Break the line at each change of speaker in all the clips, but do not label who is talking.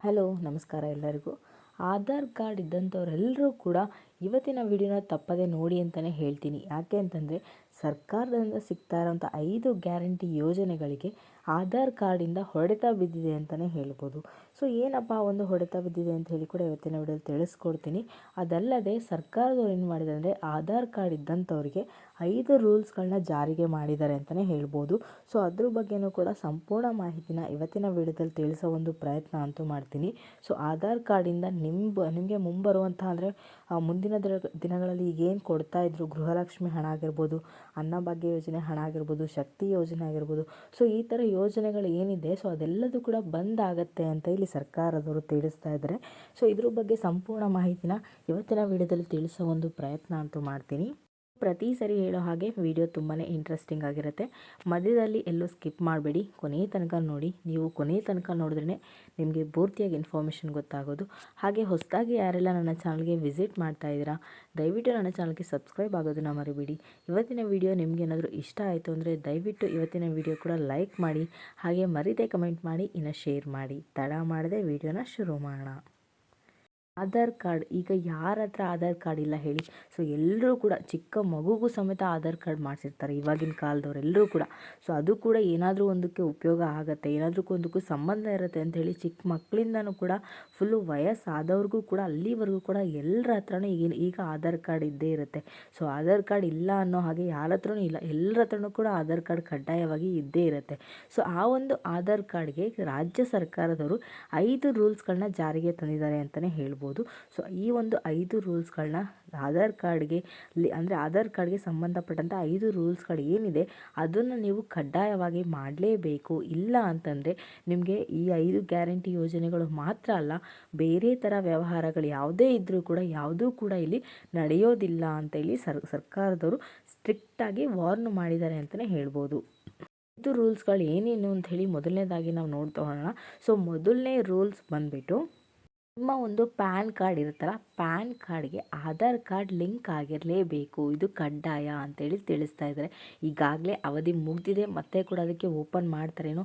Hello, ನಮಸ್ಕಾರ ಎಲ್ಲರಿಗೂ. Aadhaar card ಇದ್ದಂಥವ್ರೆಲ್ಲರೂ ಕೂಡ ಇವತ್ತಿನ ವಿಡಿಯೋನ ತಪ್ಪದೆ ನೋಡಿ ಅಂತಲೇ ಹೇಳ್ತೀನಿ. ಯಾಕೆ ಅಂತಂದರೆ ಸರ್ಕಾರದಿಂದ ಸಿಗ್ತಾ ಇರೋಂಥ ಐದು ಗ್ಯಾರಂಟಿ ಯೋಜನೆಗಳಿಗೆ ಆಧಾರ್ ಕಾರ್ಡಿಂದ ಹೊಡೆತ ಬಿದ್ದಿದೆ ಅಂತಲೇ ಹೇಳ್ಬೋದು. ಸೊ, ಏನಪ್ಪ ಒಂದು ಹೊಡೆತ ಬಿದ್ದಿದೆ ಅಂತ ಹೇಳಿ ಕೂಡ ಇವತ್ತಿನ ವಿಡಿಯೋದಲ್ಲಿ ತಿಳಿಸ್ಕೊಡ್ತೀನಿ. ಅದಲ್ಲದೆ ಸರ್ಕಾರದವ್ರು ಏನು ಮಾಡಿದೆ ಅಂದರೆ ಆಧಾರ್ ಕಾರ್ಡ್ ಇದ್ದಂಥವ್ರಿಗೆ ಐದು ರೂಲ್ಸ್ಗಳನ್ನ ಜಾರಿಗೆ ಮಾಡಿದ್ದಾರೆ ಅಂತಲೇ ಹೇಳ್ಬೋದು. ಸೊ, ಅದ್ರ ಬಗ್ಗೆನೂ ಕೂಡ ಸಂಪೂರ್ಣ ಮಾಹಿತಿನ ಇವತ್ತಿನ ವಿಡಿಯೋದಲ್ಲಿ ತಿಳಿಸೋ ಒಂದು ಪ್ರಯತ್ನ ಅಂತೂ ಮಾಡ್ತೀನಿ. ಸೊ, ಆಧಾರ್ ಕಾರ್ಡಿಂದ ನಿಮ್ಮ ನಿಮಗೆ ಮುಂಬರುವಂಥ ಅಂದರೆ ಮುಂದಿನ ದಿನ, ದಿನಗಳಲ್ಲಿ ಈಗೇನು ಕೊಡ್ತಾ ಇದ್ರು ಗೃಹಲಕ್ಷ್ಮಿ ಹಣ ಆಗಿರ್ಬೋದು ಅನ್ನಭಾಗ್ಯ ಯೋಜನೆ, ಹಣ ಆಗಿರ್ಬೋದು, ಶಕ್ತಿ ಯೋಜನೆ ಆಗಿರ್ಬೋದು. ಸೊ ಈ ಥರ ಯೋಜನೆಗಳು ಏನಿದೆ? ಸೊ ಅದೆಲ್ಲದೂ ಕೂಡ ಬಂದ್ ಆಗುತ್ತೆ ಅಂತ ಇಲ್ಲಿ ಸರ್ಕಾರದವರು ತಿಳಿಸ್ತಾ ಇದ್ದಾರೆ. ಸೊ ಇದ್ರ ಬಗ್ಗೆ ಸಂಪೂರ್ಣ ಮಾಹಿತಿನ ಇವತ್ತಿನ ವಿಡಿಯೋದಲ್ಲಿ ತಿಳಿಸೋ ಒಂದು ಪ್ರಯತ್ನ ಅಂತೂ ಮಾಡ್ತೀನಿ. ಪ್ರತಿ ಸರಿ ಹೇಳೋ ಹಾಗೆ ವಿಡಿಯೋ ತುಂಬಾ ಇಂಟ್ರೆಸ್ಟಿಂಗ್ ಆಗಿರುತ್ತೆ. ಮಧ್ಯದಲ್ಲಿ ಎಲ್ಲೂ ಸ್ಕಿಪ್ ಮಾಡಬೇಡಿ. ಕೊನೆಯ ತನಕ ನೋಡಿ. ನೀವು ಕೊನೆಯ ತನಕ ನೋಡಿದ್ರೇ ನಿಮಗೆ ಪೂರ್ತಿಯಾಗಿ ಇನ್ಫಾರ್ಮೇಷನ್ ಗೊತ್ತಾಗೋದು. ಹಾಗೆ ಹೊಸದಾಗಿ ಯಾರೆಲ್ಲ ನನ್ನ ಚಾನಲ್ಗೆ ವಿಸಿಟ್ ಮಾಡ್ತಾ ಇದ್ದೀರಾ, ದಯವಿಟ್ಟು ನನ್ನ ಚಾನಲ್ಗೆ ಸಬ್ಸ್ಕ್ರೈಬ್ ಆಗೋದನ್ನ ಮರಿಬೇಡಿ. ಇವತ್ತಿನ ವಿಡಿಯೋ ನಿಮ್ಗೆ ಏನಾದರೂ ಇಷ್ಟ ಆಯಿತು ಅಂದರೆ ದಯವಿಟ್ಟು ಇವತ್ತಿನ ವಿಡಿಯೋ ಕೂಡ ಲೈಕ್ ಮಾಡಿ. ಹಾಗೆ ಮರಿದೇ ಕಮೆಂಟ್ ಮಾಡಿ, ಇನ್ನು ಶೇರ್ ಮಾಡಿ. ತಡ ಮಾಡದೆ ವಿಡಿಯೋನ ಶುರು ಮಾಡೋಣ. ಆಧಾರ್ ಕಾರ್ಡ್, ಈಗ ಯಾರ ಹತ್ರ ಆಧಾರ್ ಕಾರ್ಡ್ ಇಲ್ಲ ಹೇಳಿ. ಸೊ ಎಲ್ಲರೂ ಕೂಡ ಚಿಕ್ಕ ಮಗುಗೂ ಸಮೇತ ಆಧಾರ್ ಕಾರ್ಡ್ ಮಾಡಿಸಿರ್ತಾರೆ ಇವಾಗಿನ ಕಾಲದವರೆಲ್ಲರೂ ಕೂಡ. ಸೊ ಅದು ಕೂಡ ಏನಾದರೂ ಒಂದಕ್ಕೆ ಉಪಯೋಗ ಆಗುತ್ತೆ, ಏನಾದರೂ ಒಂದಕ್ಕೂ ಸಂಬಂಧ ಇರುತ್ತೆ ಅಂತ ಹೇಳಿ ಚಿಕ್ಕ ಮಕ್ಕಳಿಂದನೂ ಕೂಡ ಫುಲ್ಲು ವಯಸ್ಸಾದವ್ರಿಗೂ ಕೂಡ ಅಲ್ಲಿವರೆಗೂ ಕೂಡ ಎಲ್ಲರ ಹತ್ರನೂ ಈಗ ಈಗ ಆಧಾರ್ ಕಾರ್ಡ್ ಇದ್ದೇ ಇರುತ್ತೆ. ಸೊ ಆಧಾರ್ ಕಾರ್ಡ್ ಇಲ್ಲ ಅನ್ನೋ ಹಾಗೆ ಯಾರ ಹತ್ರನೂ ಇಲ್ಲ ಎಲ್ಲರ ಹತ್ರನೂ ಕೂಡ ಆಧಾರ್ ಕಾರ್ಡ್ ಕಡ್ಡಾಯವಾಗಿ ಇದ್ದೇ ಇರುತ್ತೆ. ಸೊ ಆ ಒಂದು ಆಧಾರ್ ಕಾರ್ಡ್ಗೆ ರಾಜ್ಯ ಸರ್ಕಾರದವರು ಐದು ರೂಲ್ಸ್ಗಳನ್ನ ಜಾರಿಗೆ ತಂದಿದ್ದಾರೆ ಅಂತಲೇ ಹೇಳ್ಬೋದು. ಸೊ ಈ ಒಂದು ಐದು ರೂಲ್ಸ್ಗಳನ್ನ ಆಧಾರ್ ಕಾರ್ಡ್ಗೆ ಅಂದರೆ ಆಧಾರ್ ಕಾರ್ಡ್ಗೆ ಸಂಬಂಧಪಟ್ಟಂಥ ಐದು ರೂಲ್ಸ್ಗಳು ಏನಿದೆ, ಅದನ್ನು ನೀವು ಕಡ್ಡಾಯವಾಗಿ ಮಾಡಲೇಬೇಕು. ಇಲ್ಲ ಅಂತಂದರೆ ನಿಮಗೆ ಈ ಐದು ಗ್ಯಾರಂಟಿ ಯೋಜನೆಗಳು ಮಾತ್ರ ಅಲ್ಲ, ಬೇರೆ ಥರ ವ್ಯವಹಾರಗಳು ಯಾವುದೇ ಇದ್ದರೂ ಕೂಡ, ಯಾವುದೂ ಕೂಡ ಇಲ್ಲಿ ನಡೆಯೋದಿಲ್ಲ ಅಂತ ಹೇಳಿ ಸರ್, ಸರ್ಕಾರದವರು ಸ್ಟ್ರಿಕ್ಟಾಗಿ ವಾರ್ನ್ ಮಾಡಿದ್ದಾರೆ ಅಂತಲೇ ಹೇಳ್ಬೋದು. ಐದು ರೂಲ್ಸ್ಗಳು ಏನೇನು ಅಂತ ಹೇಳಿ ಮೊದಲನೇದಾಗಿ ನಾವು ನೋಡ್ತಾ ಹೋಗೋಣ. ಸೊ ಮೊದಲನೇ ರೂಲ್ಸ್ ಬಂದುಬಿಟ್ಟು ನಿಮ್ಮ ಒಂದು ಪ್ಯಾನ್ ಕಾರ್ಡ್ ಇರುತ್ತಲ್ಲ, ಪ್ಯಾನ್ ಕಾರ್ಡ್ಗೆ ಆಧಾರ್ ಕಾರ್ಡ್ ಲಿಂಕ್ ಆಗಿರಲೇಬೇಕು. ಇದು ಕಡ್ಡಾಯ ಅಂತೇಳಿ ತಿಳಿಸ್ತಾ ಇದ್ದಾರೆ. ಈಗಾಗಲೇ ಅವಧಿ ಮುಗಿದಿದೆ, ಮತ್ತೆ ಕೂಡ ಅದಕ್ಕೆ ಓಪನ್ ಮಾಡ್ತಾರೇನೋ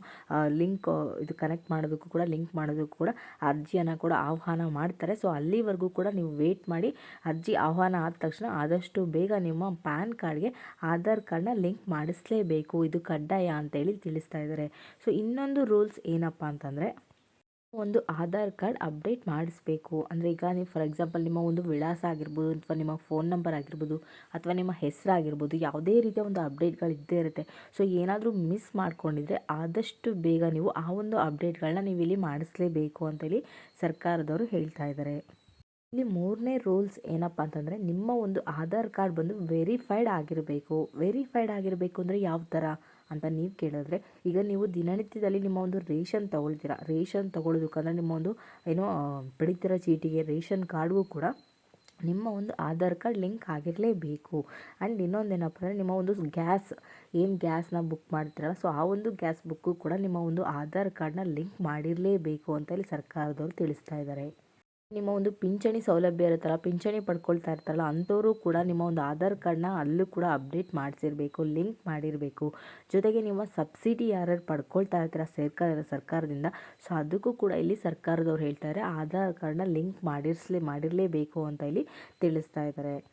ಲಿಂಕ್, ಇದು ಕನೆಕ್ಟ್ ಮಾಡೋದಕ್ಕೂ ಕೂಡ, ಲಿಂಕ್ ಮಾಡೋದಕ್ಕೂ ಕೂಡ ಅರ್ಜಿಯನ್ನು ಕೂಡ ಆಹ್ವಾನ ಮಾಡ್ತಾರೆ. ಸೊ, ಅಲ್ಲಿವರೆಗೂ ಕೂಡ ನೀವು ವೇಟ್ ಮಾಡಿ, ಅರ್ಜಿ ಆಹ್ವಾನ ಆದ ತಕ್ಷಣ ಆದಷ್ಟು ಬೇಗ ನಿಮ್ಮ ಪ್ಯಾನ್ ಕಾರ್ಡ್ಗೆ ಆಧಾರ್ ಕಾರ್ಡ್ನ ಲಿಂಕ್ ಮಾಡಿಸಲೇಬೇಕು. ಇದು ಕಡ್ಡಾಯ ಅಂತೇಳಿ ತಿಳಿಸ್ತಾ ಇದ್ದಾರೆ. ಸೊ, ಇನ್ನೊಂದು ರೂಲ್ಸ್ ಏನಪ್ಪ ಅಂತಂದರೆ ಒಂದು ಆಧಾರ್ ಕಾರ್ಡ್ ಅಪ್ಡೇಟ್ ಮಾಡಿಸ್ಬೇಕು. ಅಂದರೆ ಈಗ ನೀವು ಫಾರ್ ಎಕ್ಸಾಂಪಲ್ ನಿಮ್ಮ ಒಂದು ವಿಳಾಸ ಆಗಿರ್ಬೋದು ಅಥವಾ ನಿಮ್ಮ ಫೋನ್ ನಂಬರ್ ಆಗಿರ್ಬೋದು ಅಥವಾ ನಿಮ್ಮ ಹೆಸರಾಗಿರ್ಬೋದು ಯಾವುದೇ ರೀತಿಯ ಒಂದು ಅಪ್ಡೇಟ್ಗಳು ಇದ್ದೇ ಇರುತ್ತೆ. ಸೊ ಏನಾದರೂ ಮಿಸ್ ಮಾಡ್ಕೊಂಡಿದ್ರೆ ಆದಷ್ಟು ಬೇಗ ನೀವು ಆ ಒಂದು ಅಪ್ಡೇಟ್ಗಳನ್ನ ನೀವು ಇಲ್ಲಿ ಮಾಡಿಸ್ಲೇಬೇಕು ಅಂತೇಳಿ ಸರ್ಕಾರದವರು ಹೇಳ್ತಾ ಇದ್ದಾರೆ ಇಲ್ಲಿ ಮೂರನೇ ರೂಲ್ಸ್ ಏನಪ್ಪ ಅಂತಂದರೆ ನಿಮ್ಮ ಒಂದು ಆಧಾರ್ ಕಾರ್ಡ್ ಬಂದು ವೆರಿಫೈಡ್ ಆಗಿರಬೇಕು. ವೆರಿಫೈಡ್ ಆಗಿರಬೇಕು ಅಂದರೆ ಯಾವ ಥರ ಅಂತ ನೀವು ಕೇಳಿದ್ರೆ, ಈಗ ನೀವು ದಿನನಿತ್ಯದಲ್ಲಿ ನಿಮ್ಮ ಒಂದು ರೇಷನ್ ತೊಗೊಳ್ತೀರಾ? ರೇಷನ್ ತಗೊಳ್ಳೋದಕ್ಕಂದ್ರೆ ನಿಮ್ಮ ಒಂದು, ಏನೋ ಪಡಿತರ ಚೀಟಿಗೆ ರೇಷನ್ ಕಾರ್ಡ್ಗೂ ಕೂಡ ನಿಮ್ಮ ಒಂದು ಆಧಾರ್ ಕಾರ್ಡ್ ಲಿಂಕ್ ಆಗಿರಲೇಬೇಕು. ಆ್ಯಂಡ್ ಇನ್ನೊಂದೇನಪ್ಪ ಅಂದರೆ ನಿಮ್ಮ ಒಂದು ಗ್ಯಾಸ್, ಏನು ಗ್ಯಾಸ್ನ ಬುಕ್ ಮಾಡ್ತೀರಲ್ಲ, ಸೊ ಆ ಒಂದು ಗ್ಯಾಸ್ ಬುಕ್ಕು ಕೂಡ ನಿಮ್ಮ ಒಂದು ಆಧಾರ್ ಕಾರ್ಡ್ನ ಲಿಂಕ್ ಮಾಡಿರಲೇಬೇಕು ಅಂತ ಹೇಳಿ ಸರ್ಕಾರದವರು ತಿಳಿಸ್ತಾ ಇದ್ದಾರೆ. ನಿಮ್ಮ ಒಂದು ಪಿಂಚಣಿ ಸೌಲಭ್ಯ ಇರುತ್ತಲ್ಲ, ಪಿಂಚಣಿ ಪಡ್ಕೊಳ್ತಾ ಇರ್ತಾರಲ್ಲ, ಅಂಥವರು ಕೂಡ ನಿಮ್ಮ ಒಂದು ಆಧಾರ್ ಕಾರ್ಡ್ನ ಅಲ್ಲೂ ಕೂಡ ಅಪ್ಡೇಟ್ ಮಾಡಿಸಿರಬೇಕು, ಲಿಂಕ್ ಮಾಡಿರಬೇಕು. ಜೊತೆಗೆ ನಿಮ್ಮ ಸಬ್ಸಿಡಿ ಯಾರ್ಯಾರು ಪಡ್ಕೊಳ್ತಾ ಇರ್ತೀರ ಸರ್ಕಾರ ಸರ್ಕಾರದಿಂದ. ಸೊ, ಅದಕ್ಕೂ ಕೂಡ ಇಲ್ಲಿ ಸರ್ಕಾರದವ್ರು ಹೇಳ್ತಾರೆ, ಆಧಾರ್ ಕಾರ್ಡ್ನ ಲಿಂಕ್ ಮಾಡಿರ್ಸ್ಲೇ, ಮಾಡಿರಲೇಬೇಕು ಅಂತ ಇಲ್ಲಿ ತಿಳಿಸ್ತಾ ಇದ್ದಾರೆ.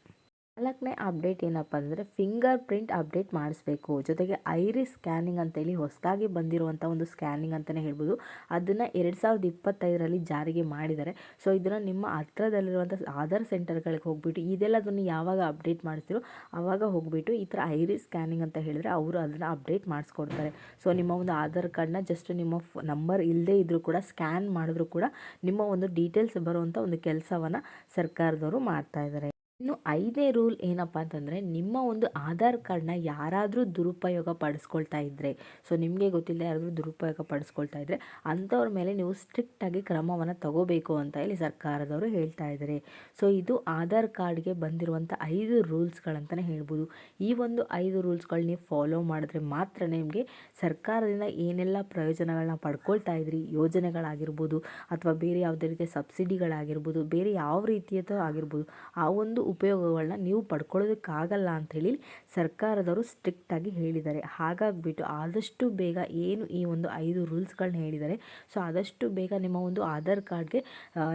ನಾಲ್ಕನೇ ಅಪ್ಡೇಟ್ ಏನಪ್ಪ ಅಂದರೆ ಫಿಂಗರ್ ಪ್ರಿಂಟ್ ಅಪ್ಡೇಟ್ ಮಾಡಿಸ್ಬೇಕು. ಜೊತೆಗೆ ಐರಿಸ್ ಸ್ಕ್ಯಾನಿಂಗ್ ಅಂತೇಳಿ ಹೊಸದಾಗಿ ಬಂದಿರುವಂಥ ಒಂದು ಸ್ಕ್ಯಾನಿಂಗ್ ಅಂತಲೇ ಹೇಳ್ಬೋದು. ಅದನ್ನು ಎರಡು ಸಾವಿರದ ಇಪ್ಪತ್ತೈದರಲ್ಲಿ ಜಾರಿಗೆ ಮಾಡಿದ್ದಾರೆ. ಸೊ ಇದನ್ನು ನಿಮ್ಮ ಹತ್ರದಲ್ಲಿರುವಂಥ ಆಧಾರ್ ಸೆಂಟರ್ಗಳಿಗೆ ಹೋಗ್ಬಿಟ್ಟು ಇದೆಲ್ಲದನ್ನು ಯಾವಾಗ ಅಪ್ಡೇಟ್ ಮಾಡಿಸ್ತೀರೋ ಆವಾಗ ಹೋಗ್ಬಿಟ್ಟು ಈ ಥರ ಐರಿಸ್ ಸ್ಕ್ಯಾನಿಂಗ್ ಅಂತ ಹೇಳಿದ್ರೆ ಅವರು ಅದನ್ನು ಅಪ್ಡೇಟ್ ಮಾಡಿಸ್ಕೊಡ್ತಾರೆ. ಸೊ ನಿಮ್ಮ ಒಂದು ಆಧಾರ್ ಕಾರ್ಡ್ನ ಜಸ್ಟ್ ನಿಮ್ಮ ನಂಬರ್ ಇಲ್ಲದೇ ಇದ್ದರೂ ಕೂಡ ಸ್ಕ್ಯಾನ್ ಮಾಡಿದ್ರೂ ಕೂಡ ನಿಮ್ಮ ಒಂದು ಡೀಟೇಲ್ಸ್ ಬರುವಂಥ ಒಂದು ಕೆಲಸವನ್ನು ಸರ್ಕಾರದವರು ಮಾಡ್ತಾ ಇದ್ದಾರೆ. ಇನ್ನು ಐದನೇ ರೂಲ್ ಏನಪ್ಪ ಅಂತಂದರೆ ನಿಮ್ಮ ಒಂದು ಆಧಾರ್ ಕಾರ್ಡ್ನ ಯಾರಾದರೂ ದುರುಪಯೋಗ ಪಡಿಸ್ಕೊಳ್ತಾ ಇದ್ದರೆ ಸೊ ನಿಮಗೆ ಗೊತ್ತಿಲ್ಲ ಯಾರಾದರೂ ದುರುಪಯೋಗ ಪಡಿಸ್ಕೊಳ್ತಾ ಇದ್ದರೆ ಅಂಥವ್ರ ಮೇಲೆ ನೀವು ಸ್ಟ್ರಿಕ್ಟಾಗಿ ಕ್ರಮವನ್ನು ತಗೋಬೇಕು ಅಂತ ಹೇಳಿ ಸರ್ಕಾರದವರು ಹೇಳ್ತಾ ಇದ್ದಾರೆ ಸೊ ಇದು ಆಧಾರ್ ಕಾರ್ಡ್ಗೆ ಬಂದಿರುವಂಥ ಐದು ರೂಲ್ಸ್ಗಳಂತಲೇ ಹೇಳ್ಬೋದು. ಈ ಒಂದು ಐದು ರೂಲ್ಸ್ಗಳು ನೀವು ಫಾಲೋ ಮಾಡಿದ್ರೆ ಮಾತ್ರ ನಿಮಗೆ ಸರ್ಕಾರದಿಂದ ಏನೆಲ್ಲ ಪ್ರಯೋಜನಗಳನ್ನ ಪಡ್ಕೊಳ್ತಾ ಇದ್ರಿ, ಯೋಜನೆಗಳಾಗಿರ್ಬೋದು, ಅಥವಾ ಬೇರೆ ಯಾವುದೇ ರೀತಿಯ ಸಬ್ಸಿಡಿಗಳಾಗಿರ್ಬೋದು, ಬೇರೆ ಯಾವ ರೀತಿಯದ್ದು ಆಗಿರ್ಬೋದು, ಆ ಒಂದು ಉಪಯೋಗಗಳನ್ನ ನೀವು ಪಡ್ಕೊಳ್ಳೋದಕ್ಕಾಗಲ್ಲ ಅಂಥೇಳಿ ಸರ್ಕಾರದವರು ಸ್ಟ್ರಿಕ್ಟಾಗಿ ಹೇಳಿದ್ದಾರೆ. ಹಾಗಾಗ್ಬಿಟ್ಟು ಆದಷ್ಟು ಬೇಗ ಏನು ಈ ಒಂದು ಐದು ರೂಲ್ಸ್ಗಳನ್ನ ಹೇಳಿದ್ದಾರೆ. ಸೊ ಆದಷ್ಟು ಬೇಗ ನಿಮ್ಮ ಒಂದು ಆಧಾರ್ ಕಾರ್ಡ್ಗೆ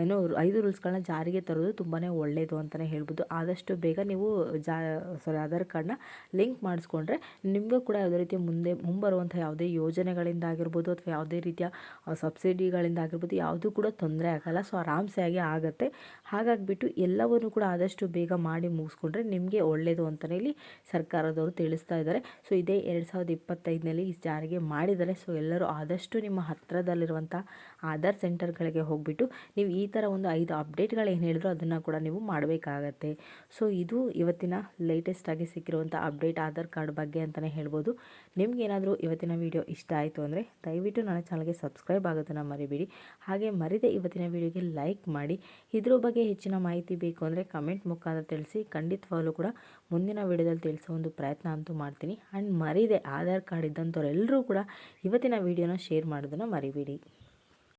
ಏನೋ ಐದು ರೂಲ್ಸ್ಗಳನ್ನ ಜಾರಿಗೆ ತರೋದು ತುಂಬಾ ಒಳ್ಳೆಯದು ಅಂತಲೇ ಹೇಳ್ಬೋದು. ಆದಷ್ಟು ಬೇಗ ನೀವು ಜಾ ಸಾರಿ ಆಧಾರ್ ಕಾರ್ಡ್ನ ಲಿಂಕ್ ಮಾಡಿಸ್ಕೊಂಡ್ರೆ ನಿಮಗೂ ಕೂಡ ಯಾವುದೇ ರೀತಿ ಮುಂದೆ, ಮುಂಬರುವಂಥ ಯಾವುದೇ ಯೋಜನೆಗಳಿಂದ ಆಗಿರ್ಬೋದು ಅಥವಾ ಯಾವುದೇ ರೀತಿಯ ಸಬ್ಸಿಡಿಗಳಿಂದ ಆಗಿರ್ಬೋದು ಯಾವುದೂ ಕೂಡ ತೊಂದರೆ ಆಗಲ್ಲ. ಸೊ ಆರಾಮ್ಸೆ ಆಗಿ ಆಗುತ್ತೆ. ಹಾಗಾಗಿಬಿಟ್ಟು ಎಲ್ಲವನ್ನು ಕೂಡ ಆದಷ್ಟು ಬೇಗ ಮಾಡಿ ಮುಗಿಸ್ಕೊಂಡ್ರೆ ನಿಮಗೆ ಒಳ್ಳೆಯದು ಅಂತಲೇ ಇಲ್ಲಿ ಸರ್ಕಾರದವರು ತಿಳಿಸ್ತಾ ಇದ್ದಾರೆ. ಸೊ, ಇದೇ ಎರಡು ಸಾವಿರದ ಇಪ್ಪತ್ತೈದನಲ್ಲಿ ಜಾರಿಗೆ ಮಾಡಿದ್ದಾರೆ. ಸೊ, ಎಲ್ಲರೂ ಆದಷ್ಟು ನಿಮ್ಮ ಹತ್ತಿರದಲ್ಲಿರುವಂಥ ಆಧಾರ್ ಸೆಂಟರ್ಗಳಿಗೆ ಹೋಗಿಬಿಟ್ಟು ನೀವು ಈ ಥರ ಒಂದು ಐದು ಅಪ್ಡೇಟ್ಗಳು ಏನು ಹೇಳಿದ್ರು ಅದನ್ನು ಕೂಡ ನೀವು ಮಾಡಬೇಕಾಗತ್ತೆ. ಸೊ, ಇದು ಇವತ್ತಿನ ಲೇಟೆಸ್ಟ್ ಆಗಿ ಸಿಕ್ಕಿರುವಂಥ ಅಪ್ಡೇಟ್ ಆಧಾರ್ ಕಾರ್ಡ್ ಬಗ್ಗೆ ಅಂತಲೇ ಹೇಳ್ಬೋದು. ನಿಮಗೇನಾದರೂ ಇವತ್ತಿನ ವಿಡಿಯೋ ಇಷ್ಟ ಆಯಿತು ಅಂದರೆ ದಯವಿಟ್ಟು ನನ್ನ ಚಾನಲ್ಗೆ ಸಬ್ಸ್ಕ್ರೈಬ್ ಆಗೋದನ್ನು ಮರಿಬೇಡಿ. ಹಾಗೆ ಮರಿದೆ ಇವತ್ತಿನ ವಿಡಿಯೋಗೆ ಲೈಕ್ ಮಾಡಿ. ಇದ್ರ ಬಗ್ಗೆ ಹೆಚ್ಚಿನ ಮಾಹಿತಿ ಬೇಕು ಅಂದರೆ ಕಮೆಂಟ್ ಮುಖಾಂತರ ತಿಳಿಸಿ ಖಂಡಿತವಾಗಲೂ ಕೂಡ ಮುಂದಿನ ವಿಡಿಯೋದಲ್ಲಿ ತಿಳಿಸೋ ಒಂದು ಪ್ರಯತ್ನ ಅಂತೂ ಮಾಡ್ತೀನಿ. ಆ್ಯಂಡ್ ಮರಿದೆ, ಆಧಾರ್ ಕಾರ್ಡ್ ಇದ್ದಂಥವ್ರೆಲ್ಲರೂ ಕೂಡ ಇವತ್ತಿನ ವಿಡಿಯೋನ ಶೇರ್ ಮಾಡೋದನ್ನು ಮರಿಬೇಡಿ.